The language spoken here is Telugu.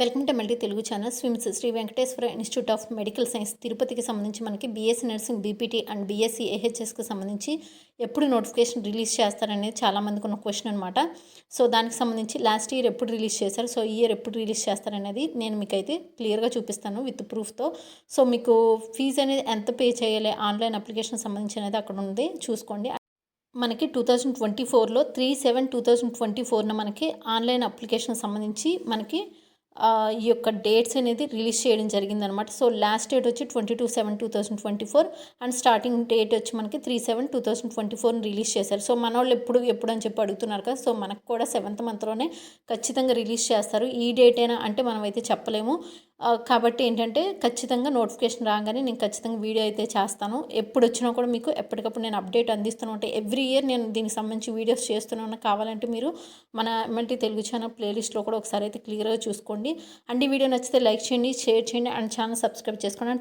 Welcome to multi Telugu channel. SVIMS Sri Venkateswara institute of medical science తిరుపతికి సంబంధించి మనకి BSc nursing BPT and BSc ఏహెచ్ఎస్కి సంబంధించి ఎప్పుడు నోటిఫికేషన్ రిలీజ్ చేస్తారనేది చాలామందికి ఉన్న క్వశ్చన్ అనమాట సో దానికి సంబంధించి లాస్ట్ ఇయర్ ఎప్పుడు రిలీజ్ చేశారు? సో ఈ ఇయర్ ఎప్పుడు రిలీజ్ చేస్తారనేది నేను మీకు అయితే క్లియర్గా చూపిస్తాను విత్ ప్రూఫ్తో. సో మీకు ఫీజు అనేది ఎంత పే చేయాలి? ఆన్లైన్ అప్లికేషన్ సంబంధించి అనేది అక్కడ ఉంది. చూసుకోండి. మనకి టూ థౌజండ్ ట్వంటీ ఫోర్లో three seven two thousand twenty ఫోర్న మనకి ఆన్లైన్ అప్లికేషన్ సంబంధించి మనకి ఈ యొక్క డేట్స్ అనేది రిలీజ్ చేయడం జరిగిందనమాట సో లాస్ట్ డేట్ వచ్చి twenty two seven two thousand twenty four and starting date వచ్చి మనకి three seven two thousand twenty ఫోర్ని release చేశారు. సో మన వాళ్ళు ఎప్పుడు ఎప్పుడు అని చెప్పి అడుగుతున్నారు కదా. సో మనకు కూడా సెవెంత్ మంత్లోనే ఖచ్చితంగా రిలీజ్ చేస్తారు. ఈ డేట్ అయినా అంటే మనం అయితే చెప్పలేము. కాబట్టి ఏంటంటే ఖచ్చితంగా నోటిఫికేషన్ రాగానే నేను ఖచ్చితంగా వీడియో అయితే చేస్తాను. ఎప్పుడు వచ్చినా కూడా మీకు ఎప్పటికప్పుడు నేను అప్డేట్ అందిస్తూనే ఉంటాను ఎవ్రీ ఇయర్ నేను దీనికి సంబంధించి వీడియోస్ చేస్తూనే ఉన్నా. కావాలంటే మీరు మన ఎంఎల్టీ తెలుగు ఛానల్ ప్లేలిస్ట్లో కూడా ఒకసారి అయితే క్లియర్గా చూసుకోండి. అండ్ ఈ వీడియో నచ్చితే లైక్ చేయండి షేర్ చేయండి అండ్ ఛానల్ సబ్స్క్రైబ్ చేసుకోండి.